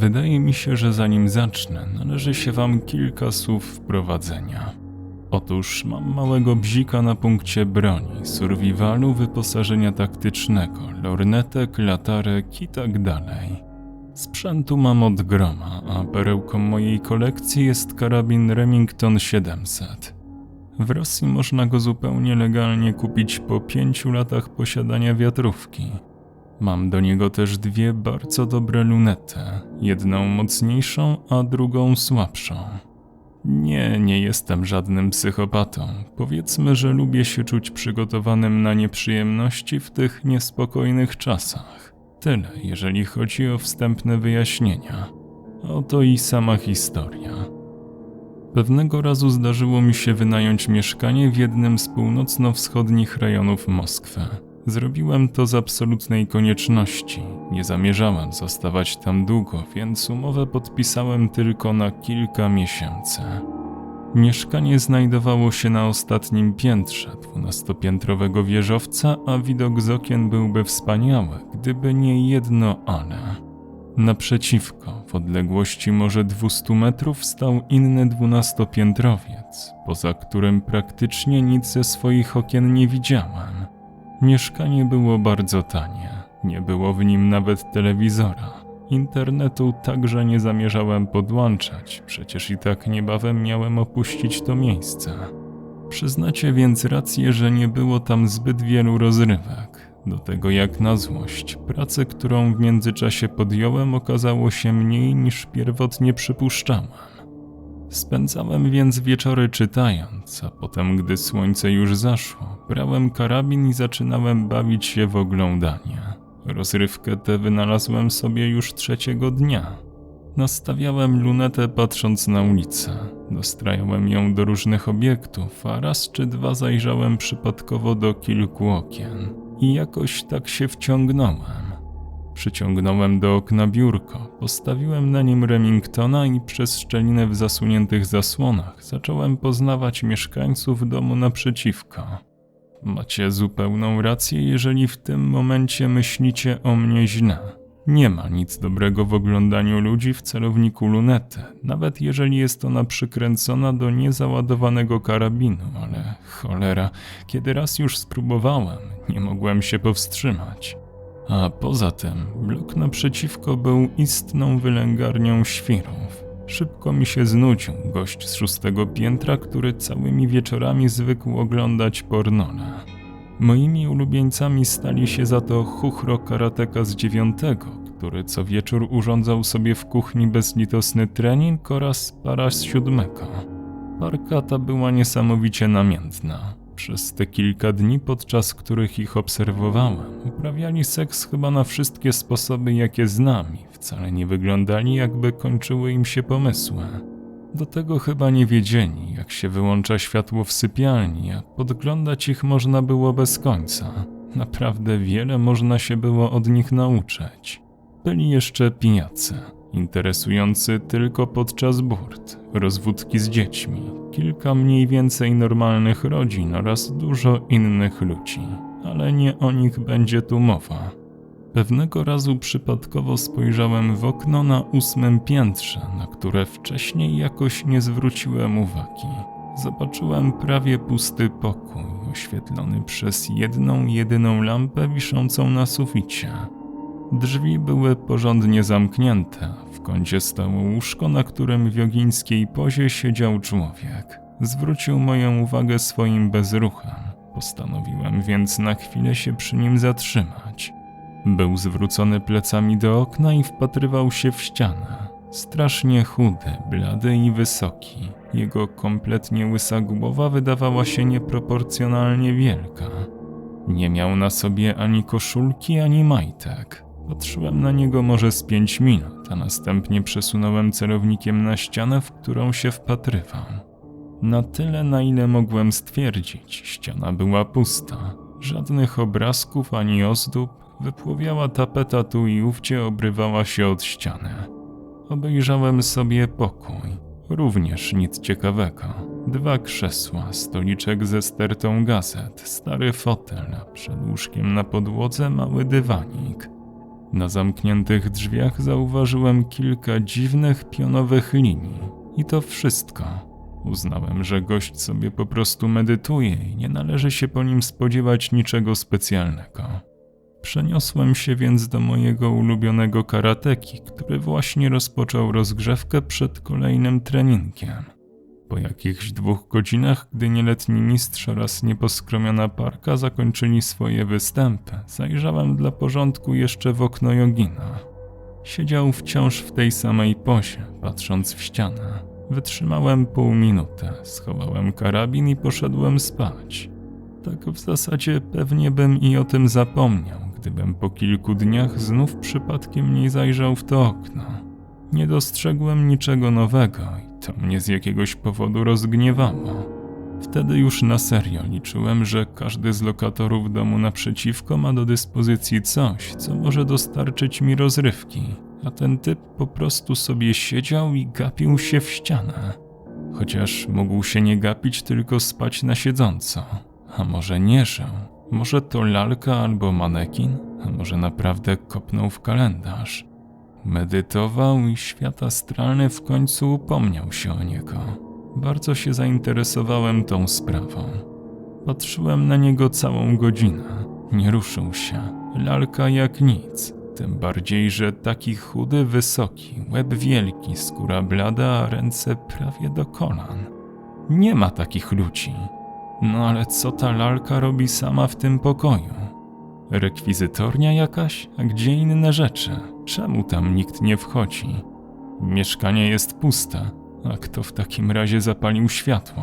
Wydaje mi się, że zanim zacznę, należy się Wam kilka słów wprowadzenia. Otóż mam małego bzika na punkcie broni, survivalu, wyposażenia taktycznego, lornetek, latarek i tak. Sprzętu mam od groma, a perełką mojej kolekcji jest karabin Remington 700. W Rosji można go zupełnie legalnie kupić po pięciu latach posiadania wiatrówki. Mam do niego też dwie bardzo dobre lunety, jedną mocniejszą, a drugą słabszą. Nie, nie jestem żadnym psychopatą. Powiedzmy, że lubię się czuć przygotowanym na nieprzyjemności w tych niespokojnych czasach. Tyle, jeżeli chodzi o wstępne wyjaśnienia. Oto i sama historia. Pewnego razu zdarzyło mi się wynająć mieszkanie w jednym z północno-wschodnich rejonów Moskwy. Zrobiłem to z absolutnej konieczności. Nie zamierzałem zostawać tam długo, więc umowę podpisałem tylko na kilka miesięcy. Mieszkanie znajdowało się na ostatnim piętrze dwunastopiętrowego wieżowca, a widok z okien byłby wspaniały, gdyby nie jedno ale. Naprzeciwko, w odległości może 200 metrów, stał inny dwunastopiętrowiec, poza którym praktycznie nic ze swoich okien nie widziałem. Mieszkanie było bardzo tanie, nie było w nim nawet telewizora. Internetu także nie zamierzałem podłączać, przecież i tak niebawem miałem opuścić to miejsce. Przyznacie więc rację, że nie było tam zbyt wielu rozrywek. Do tego jak na złość, pracę, którą w międzyczasie podjąłem, okazało się mniej niż pierwotnie przypuszczałem. Spędzałem więc wieczory czytając, a potem, gdy słońce już zaszło, brałem karabin i zaczynałem bawić się w oglądanie. Rozrywkę tę wynalazłem sobie już trzeciego dnia. Nastawiałem lunetę patrząc na ulicę. Dostrajałem ją do różnych obiektów, a raz czy dwa zajrzałem przypadkowo do kilku okien. I jakoś tak się wciągnąłem. Przyciągnąłem do okna biurko, postawiłem na nim Remingtona i przez szczelinę w zasuniętych zasłonach zacząłem poznawać mieszkańców domu naprzeciwko. Macie zupełną rację, jeżeli w tym momencie myślicie o mnie źle. Nie ma nic dobrego w oglądaniu ludzi w celowniku lunety, nawet jeżeli jest ona przykręcona do niezaładowanego karabinu, ale cholera, kiedy raz już spróbowałem, nie mogłem się powstrzymać. A poza tym, blok naprzeciwko był istną wylęgarnią świrów. Szybko mi się znudził gość z szóstego piętra, który całymi wieczorami zwykł oglądać pornole. Moimi ulubieńcami stali się za to chuchro karateka z dziewiątego, który co wieczór urządzał sobie w kuchni bezlitosny trening oraz para z siódmego. Parka ta była niesamowicie namiętna. Przez te kilka dni, podczas których ich obserwowałem, uprawiali seks chyba na wszystkie sposoby, jakie znam i wcale nie wyglądali, jakby kończyły im się pomysły. Do tego chyba nie wiedzieli, jak się wyłącza światło w sypialni, a podglądać ich można było bez końca. Naprawdę wiele można się było od nich nauczyć. Byli jeszcze pijacy, interesujący tylko podczas burt, rozwódki z dziećmi, kilka mniej więcej normalnych rodzin oraz dużo innych ludzi, ale nie o nich będzie tu mowa. Pewnego razu przypadkowo spojrzałem w okno na ósmym piętrze, na które wcześniej jakoś nie zwróciłem uwagi. Zobaczyłem prawie pusty pokój, oświetlony przez jedną, jedyną lampę wiszącą na suficie. Drzwi były porządnie zamknięte, w kącie stało łóżko, na którym w jogińskiej pozie siedział człowiek. Zwrócił moją uwagę swoim bezruchem. Postanowiłem więc na chwilę się przy nim zatrzymać. Był zwrócony plecami do okna i wpatrywał się w ścianę. Strasznie chudy, blady i wysoki. Jego kompletnie łysa głowa wydawała się nieproporcjonalnie wielka. Nie miał na sobie ani koszulki, ani majtek. Patrzyłem na niego może z pięć minut, a następnie przesunąłem celownikiem na ścianę, w którą się wpatrywał. Na tyle, na ile mogłem stwierdzić, ściana była pusta. Żadnych obrazków ani ozdób, wypłowiała tapeta tu i ówdzie obrywała się od ściany. Obejrzałem sobie pokój. Również nic ciekawego. Dwa krzesła, stoliczek ze stertą gazet, stary fotel, przed łóżkiem na podłodze mały dywanik. Na zamkniętych drzwiach zauważyłem kilka dziwnych pionowych linii. I to wszystko. Uznałem, że gość sobie po prostu medytuje i nie należy się po nim spodziewać niczego specjalnego. Przeniosłem się więc do mojego ulubionego karateki, który właśnie rozpoczął rozgrzewkę przed kolejnym treningiem. Po jakichś dwóch godzinach, gdy nieletni mistrz oraz nieposkromiona parka zakończyli swoje występy, zajrzałem dla porządku jeszcze w okno jogina. Siedział wciąż w tej samej pozie, patrząc w ścianę. Wytrzymałem pół minuty, schowałem karabin i poszedłem spać. Tak w zasadzie pewnie bym i o tym zapomniał, gdybym po kilku dniach znów przypadkiem nie zajrzał w to okno. Nie dostrzegłem niczego nowego to mnie z jakiegoś powodu rozgniewało. Wtedy już na serio liczyłem, że każdy z lokatorów domu naprzeciwko ma do dyspozycji coś, co może dostarczyć mi rozrywki, a ten typ po prostu sobie siedział i gapił się w ścianę. Chociaż mógł się nie gapić, tylko spać na siedząco. A może nie żył? Może to lalka albo manekin? A może naprawdę kopnął w kalendarz? Medytował i świat astralny w końcu upomniał się o niego. Bardzo się zainteresowałem tą sprawą. Patrzyłem na niego całą godzinę. Nie ruszył się. Lalka jak nic. Tym bardziej, że taki chudy, wysoki, łeb wielki, skóra blada, a ręce prawie do kolan. Nie ma takich ludzi. No ale co ta lalka robi sama w tym pokoju? Rekwizytornia jakaś? A gdzie inne rzeczy? Czemu tam nikt nie wchodzi? Mieszkanie jest puste, a kto w takim razie zapalił światło?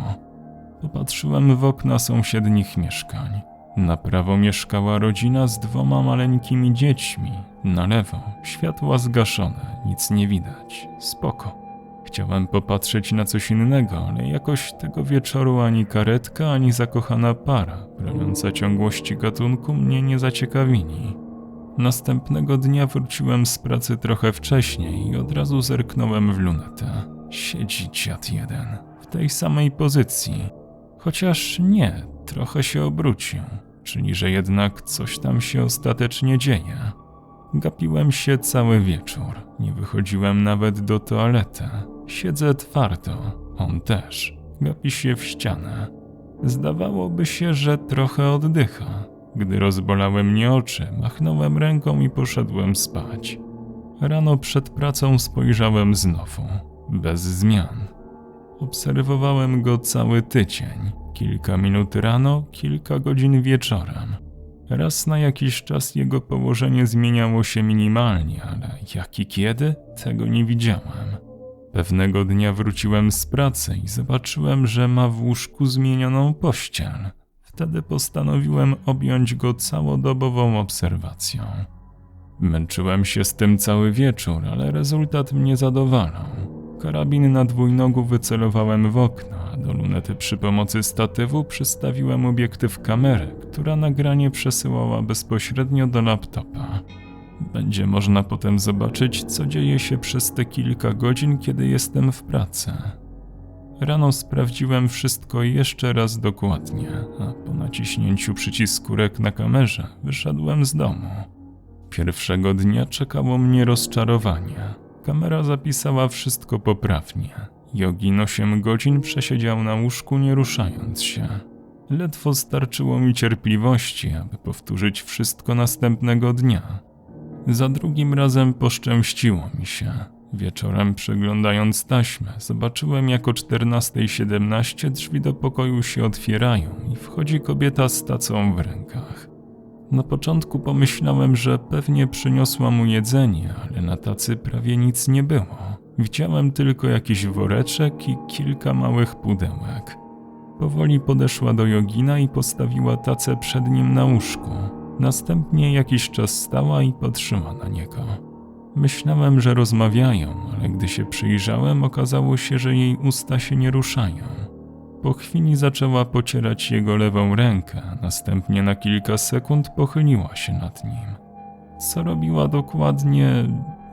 Popatrzyłem w okna sąsiednich mieszkań. Na prawo mieszkała rodzina z dwoma maleńkimi dziećmi. Na lewo światła zgaszone, nic nie widać. Spoko. Chciałem popatrzeć na coś innego, ale jakoś tego wieczoru ani karetka, ani zakochana para, broniąca ciągłości gatunku, mnie nie zaciekawili. Następnego dnia wróciłem z pracy trochę wcześniej i od razu zerknąłem w lunetę. Siedzi dziad jeden, w tej samej pozycji. Chociaż nie, trochę się obrócił, czyli że jednak coś tam się ostatecznie dzieje. Gapiłem się cały wieczór, nie wychodziłem nawet do toalety. Siedzę twardo, on też. Gapi się w ścianę. Zdawałoby się, że trochę oddycha. Gdy rozbolały mnie oczy, machnąłem ręką i poszedłem spać. Rano przed pracą spojrzałem znowu, bez zmian. Obserwowałem go cały tydzień. Kilka minut rano, kilka godzin wieczorem. Raz na jakiś czas jego położenie zmieniało się minimalnie, ale jak i kiedy, tego nie widziałem. Pewnego dnia wróciłem z pracy i zobaczyłem, że ma w łóżku zmienioną pościel. Wtedy postanowiłem objąć go całodobową obserwacją. Męczyłem się z tym cały wieczór, ale rezultat mnie zadowalał. Karabin na dwójnogu wycelowałem w okno, a do lunety przy pomocy statywu przystawiłem obiektyw kamery, która nagranie przesyłała bezpośrednio do laptopa. Będzie można potem zobaczyć, co dzieje się przez te kilka godzin, kiedy jestem w pracy. Rano sprawdziłem wszystko jeszcze raz dokładnie, a po naciśnięciu przycisku rek na kamerze wyszedłem z domu. Pierwszego dnia czekało mnie rozczarowanie. Kamera zapisała wszystko poprawnie. Jogin 8 godzin przesiedział na łóżku nie ruszając się. Ledwo starczyło mi cierpliwości, aby powtórzyć wszystko następnego dnia. Za drugim razem poszczęściło mi się. Wieczorem przeglądając taśmę, zobaczyłem jak o 14.17 drzwi do pokoju się otwierają i wchodzi kobieta z tacą w rękach. Na początku pomyślałem, że pewnie przyniosła mu jedzenie, ale na tacy prawie nic nie było. Widziałem tylko jakiś woreczek i kilka małych pudełek. Powoli podeszła do jogina i postawiła tacę przed nim na łóżku. Następnie jakiś czas stała i patrzyła na niego. Myślałem, że rozmawiają, ale gdy się przyjrzałem, okazało się, że jej usta się nie ruszają. Po chwili zaczęła pocierać jego lewą rękę, następnie na kilka sekund pochyliła się nad nim. Co robiła dokładnie,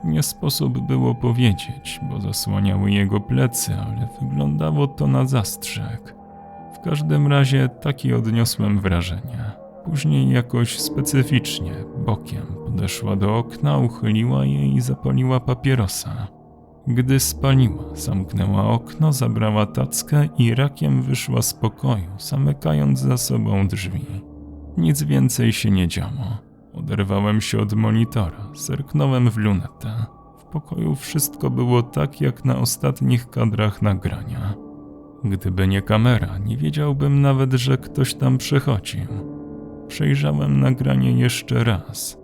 nie sposób było powiedzieć, bo zasłaniały jego plecy, ale wyglądało to na zastrzyk. W każdym razie takie odniosłem wrażenie. Później jakoś specyficznie, bokiem, podeszła do okna, uchyliła je i zapaliła papierosa. Gdy spaliła, zamknęła okno, zabrała tackę i rakiem wyszła z pokoju, zamykając za sobą drzwi. Nic więcej się nie działo. Oderwałem się od monitora, zerknąłem w lunetę. W pokoju wszystko było tak, jak na ostatnich kadrach nagrania. Gdyby nie kamera, nie wiedziałbym nawet, że ktoś tam przechodził. Przejrzałem nagranie jeszcze raz.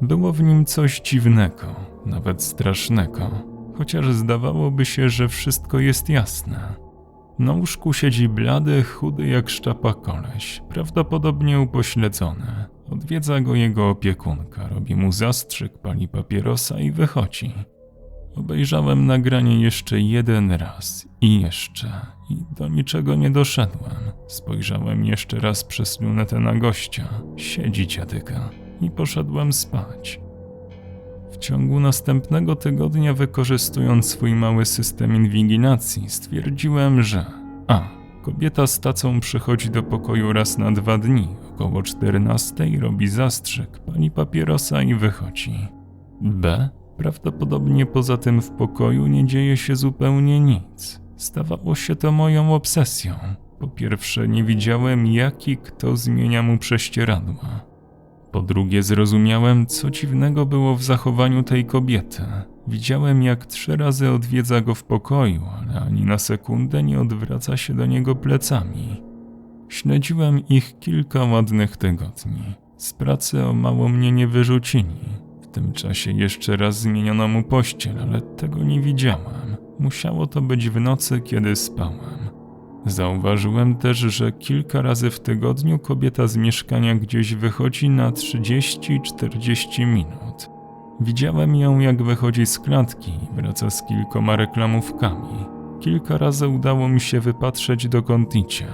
Było w nim coś dziwnego, nawet strasznego, chociaż zdawałoby się, że wszystko jest jasne. Na łóżku siedzi blady, chudy jak szczapa koleś, prawdopodobnie upośledzony. Odwiedza go jego opiekunka, robi mu zastrzyk, pali papierosa i wychodzi. Obejrzałem nagranie jeszcze jeden raz i jeszcze, i do niczego nie doszedłem. Spojrzałem jeszcze raz przez lunetę na gościa, siedzi dziadyka, i poszedłem spać. W ciągu następnego tygodnia, wykorzystując swój mały system inwigilacji, stwierdziłem, że a. Kobieta z tacą przychodzi do pokoju raz na dwa dni, około 14, robi zastrzyk, pali papierosa i wychodzi. B. Prawdopodobnie poza tym w pokoju nie dzieje się zupełnie nic. Stawało się to moją obsesją. Po pierwsze, nie widziałem, jaki kto zmienia mu prześcieradła. Po drugie, zrozumiałem, co dziwnego było w zachowaniu tej kobiety. Widziałem, jak trzy razy odwiedza go w pokoju, ale ani na sekundę nie odwraca się do niego plecami. Śledziłem ich kilka ładnych tygodni. Z pracy o mało mnie nie wyrzucili. Tym czasie jeszcze raz zmieniono mu pościel, ale tego nie widziałem. Musiało to być w nocy, kiedy spałem. Zauważyłem też, że kilka razy w tygodniu kobieta z mieszkania gdzieś wychodzi na 30-40 minut. Widziałem ją, jak wychodzi z klatki i wraca z kilkoma reklamówkami. Kilka razy udało mi się wypatrzeć dokąd idzie.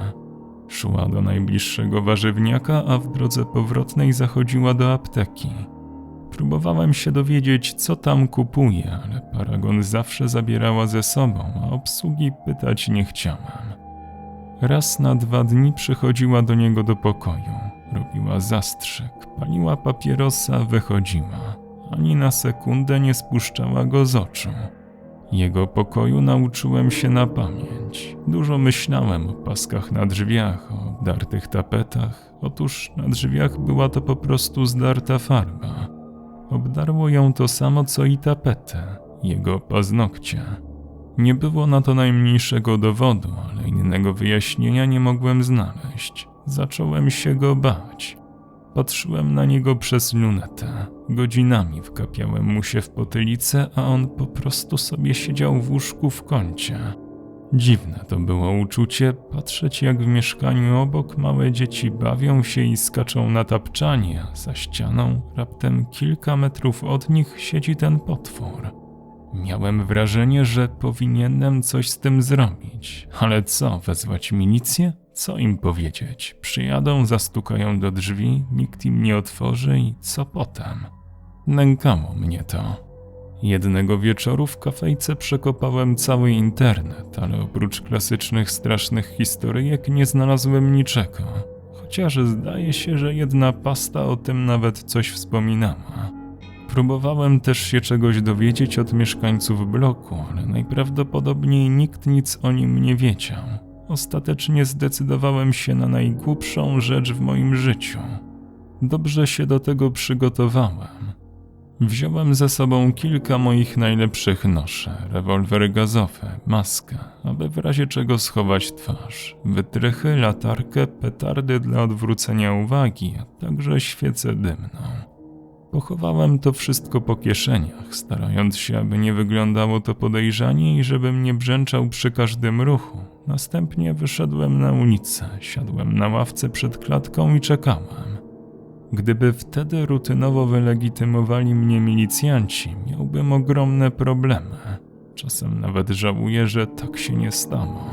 Szła do najbliższego warzywniaka, a w drodze powrotnej zachodziła do apteki. Próbowałem się dowiedzieć, co tam kupuje, ale paragon zawsze zabierała ze sobą, a obsługi pytać nie chciałem. Raz na dwa dni przychodziła do niego do pokoju, robiła zastrzyk, paliła papierosa, wychodziła. Ani na sekundę nie spuszczała go z oczu. Jego pokoju nauczyłem się na pamięć. Dużo myślałem o paskach na drzwiach, o obdartych tapetach. Otóż na drzwiach była to po prostu zdarta farba. Obdarło ją to samo co i tapetę, jego paznokcie. Nie było na to najmniejszego dowodu, ale innego wyjaśnienia nie mogłem znaleźć. Zacząłem się go bać. Patrzyłem na niego przez lunetę. Godzinami wkapiałem mu się w potylicę, a on po prostu sobie siedział w łóżku w kącie. Dziwne to było uczucie patrzeć, jak w mieszkaniu obok małe dzieci bawią się i skaczą na tapczanie, a za ścianą, raptem kilka metrów od nich, siedzi ten potwór. Miałem wrażenie, że powinienem coś z tym zrobić. Ale co, wezwać milicję? Co im powiedzieć? Przyjadą, zastukają do drzwi, nikt im nie otworzy i co potem? Nękało mnie to. Jednego wieczoru w kafejce przekopałem cały internet, ale oprócz klasycznych strasznych historyjek nie znalazłem niczego. Chociaż zdaje się, że jedna pasta o tym nawet coś wspominała. Próbowałem też się czegoś dowiedzieć od mieszkańców bloku, ale najprawdopodobniej nikt nic o nim nie wiedział. Ostatecznie zdecydowałem się na najgłupszą rzecz w moim życiu. Dobrze się do tego przygotowałem. Wziąłem ze sobą kilka moich najlepszych noszy, rewolwery gazowe, maskę, aby w razie czego schować twarz, wytrychy, latarkę, petardy dla odwrócenia uwagi, a także świecę dymną. Pochowałem to wszystko po kieszeniach, starając się, aby nie wyglądało to podejrzanie i żebym nie brzęczał przy każdym ruchu. Następnie wyszedłem na ulicę, siadłem na ławce przed klatką i czekałem. Gdyby wtedy rutynowo wylegitymowali mnie milicjanci, miałbym ogromne problemy. Czasem nawet żałuję, że tak się nie stało.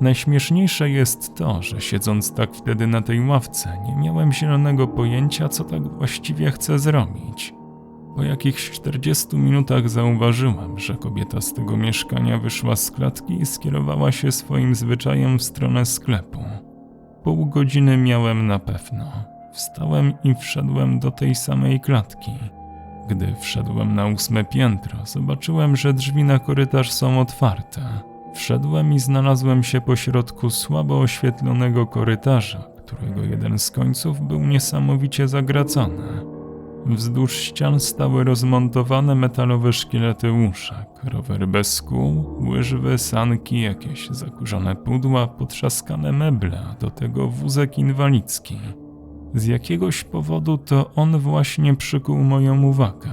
Najśmieszniejsze jest to, że siedząc tak wtedy na tej ławce, nie miałem zielonego pojęcia, co tak właściwie chcę zrobić. Po jakichś 40 minutach zauważyłem, że kobieta z tego mieszkania wyszła z klatki i skierowała się swoim zwyczajem w stronę sklepu. Pół godziny miałem na pewno. Wstałem i wszedłem do tej samej klatki. Gdy wszedłem na ósme piętro, zobaczyłem, że drzwi na korytarz są otwarte. Wszedłem i znalazłem się pośrodku słabo oświetlonego korytarza, którego jeden z końców był niesamowicie zagracony. Wzdłuż ścian stały rozmontowane metalowe szkielety łóżek, rower bez kół, łyżwy, sanki, jakieś zakurzone pudła, potrzaskane meble, a do tego wózek inwalidzki. Z jakiegoś powodu to on właśnie przykuł moją uwagę.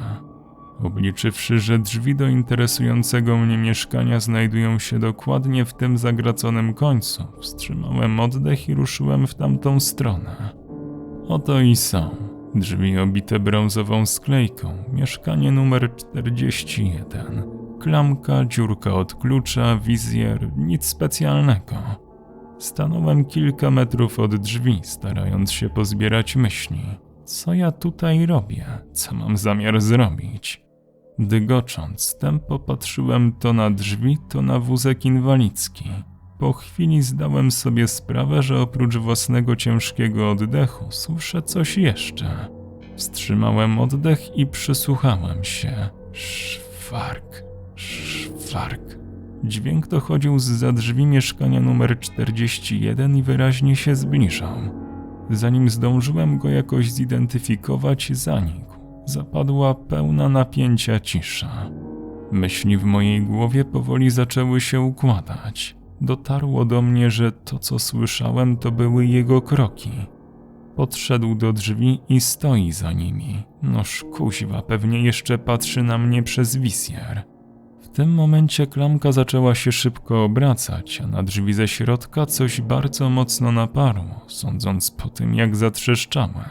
Obliczywszy, że drzwi do interesującego mnie mieszkania znajdują się dokładnie w tym zagraconym końcu, wstrzymałem oddech i ruszyłem w tamtą stronę. Oto i są. Drzwi obite brązową sklejką, mieszkanie numer 41. Klamka, dziurka od klucza, wizjer, nic specjalnego. Stanąłem kilka metrów od drzwi, starając się pozbierać myśli. Co ja tutaj robię? Co mam zamiar zrobić? Dygocząc, tempo patrzyłem to na drzwi, to na wózek inwalidzki. Po chwili zdałem sobie sprawę, że oprócz własnego ciężkiego oddechu słyszę coś jeszcze. Wstrzymałem oddech i przysłuchałem się. Szwark, szwark. Dźwięk dochodził z drzwi mieszkania numer 41 i wyraźnie się zbliżał. Zanim zdążyłem go jakoś zidentyfikować, zanikł. Zapadła pełna napięcia cisza. Myśli w mojej głowie powoli zaczęły się układać. Dotarło do mnie, że to, co słyszałem, to były jego kroki. Podszedł do drzwi i stoi za nimi. Noż kuźwa, pewnie jeszcze patrzy na mnie przez wizjer. Tym momencie klamka zaczęła się szybko obracać, a na drzwi ze środka coś bardzo mocno naparło, sądząc po tym, jak zatrzeszczały.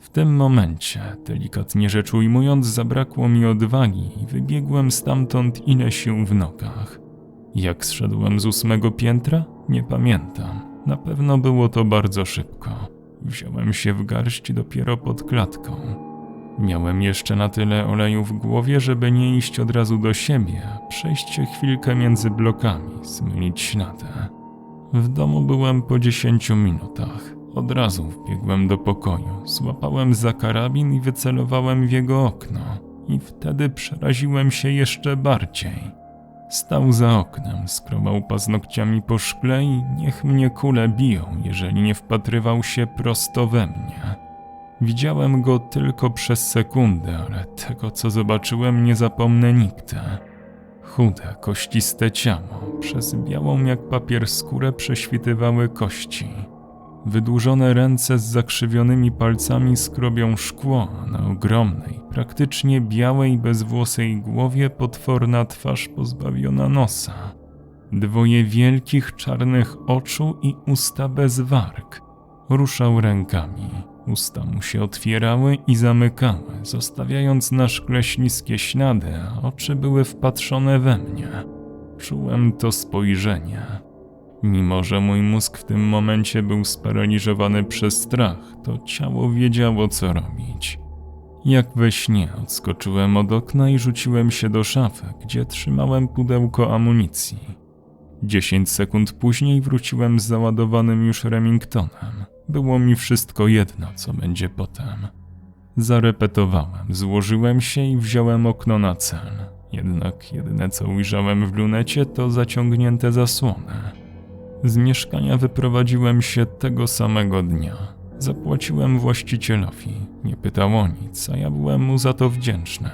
W tym momencie, delikatnie rzecz ujmując, zabrakło mi odwagi i wybiegłem stamtąd ile sił w nogach. Jak zszedłem z ósmego piętra? Nie pamiętam. Na pewno było to bardzo szybko. Wziąłem się w garść dopiero pod klatką. Miałem jeszcze na tyle oleju w głowie, żeby nie iść od razu do siebie, a przejść się chwilkę między blokami, zmylić ślady. W domu byłem po dziesięciu minutach. Od razu wbiegłem do pokoju, złapałem za karabin i wycelowałem w jego okno. I wtedy przeraziłem się jeszcze bardziej. Stał za oknem, skrobał paznokciami po szkle i niech mnie kule biją, jeżeli nie wpatrywał się prosto we mnie. Widziałem go tylko przez sekundę, ale tego co zobaczyłem nie zapomnę nigdy. Chude, kościste ciało, przez białą jak papier skórę prześwitywały kości. Wydłużone ręce z zakrzywionymi palcami skrobią szkło, na ogromnej, praktycznie białej, bezwłosej głowie potworna twarz pozbawiona nosa. Dwoje wielkich czarnych oczu i usta bez warg. Ruszał rękami. Usta mu się otwierały i zamykały, zostawiając na szkle śliskie ślady, a oczy były wpatrzone we mnie. Czułem to spojrzenie. Mimo, że mój mózg w tym momencie był sparaliżowany przez strach, to ciało wiedziało, co robić. Jak we śnie odskoczyłem od okna i rzuciłem się do szafy, gdzie trzymałem pudełko amunicji. Dziesięć sekund później wróciłem z załadowanym już Remingtonem. Było mi wszystko jedno, co będzie potem. Zarepetowałem, złożyłem się i wziąłem okno na cel. Jednak jedyne co ujrzałem w lunecie to zaciągnięte zasłony. Z mieszkania wyprowadziłem się tego samego dnia. Zapłaciłem właścicielowi, nie pytał o nic, a ja byłem mu za to wdzięczny.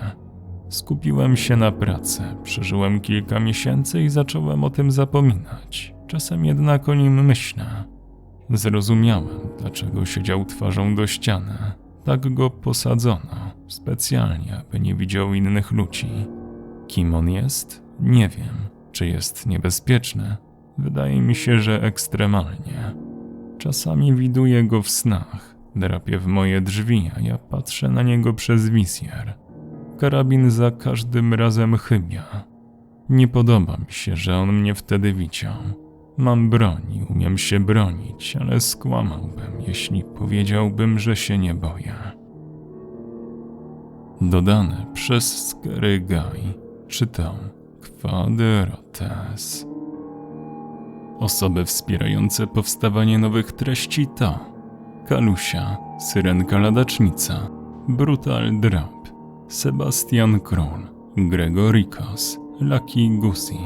Skupiłem się na pracy, przeżyłem kilka miesięcy i zacząłem o tym zapominać. Czasem jednak o nim myślę. Zrozumiałem, dlaczego siedział twarzą do ściany. Tak go posadzono, specjalnie, aby nie widział innych ludzi. Kim on jest? Nie wiem. Czy jest niebezpieczny? Wydaje mi się, że ekstremalnie. Czasami widuję go w snach. Drapie w moje drzwi, a ja patrzę na niego przez wizjer. Karabin za każdym razem chybia. Nie podoba mi się, że on mnie wtedy widział. Mam broń i umiem się bronić, ale skłamałbym, jeśli powiedziałbym, że się nie boję. Dodane przez Scary Guy. Czytam Quadrotes. Osoby wspierające powstawanie nowych treści to Kalusia, Syrenka Ladacznica, Brutal Drop, Sebastian Król, Gregorikos, Lucky Gusi,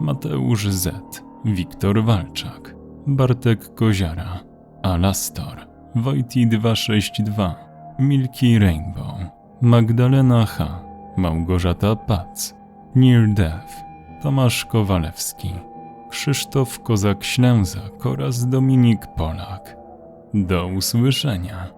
Mateusz Z, Wiktor Walczak, Bartek Koziara, Alastor, Wojti 262, Milky Rainbow, Magdalena H, Małgorzata Pac, Near Death, Tomasz Kowalewski, Krzysztof Kozak-Ślęzak oraz Dominik Polak. Do usłyszenia.